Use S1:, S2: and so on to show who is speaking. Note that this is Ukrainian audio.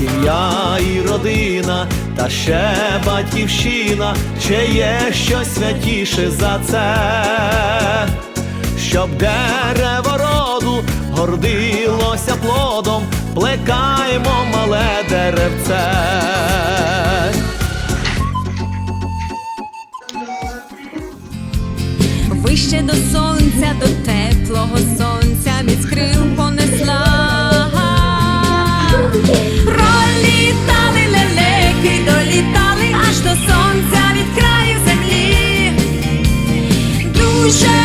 S1: сім'я і родина, та ще батьківщина, чи є щось святіше за це, щоб дерево роду гордилося плодом, плекаємо мале деревце.
S2: Вище до сонця, до теплого. shine.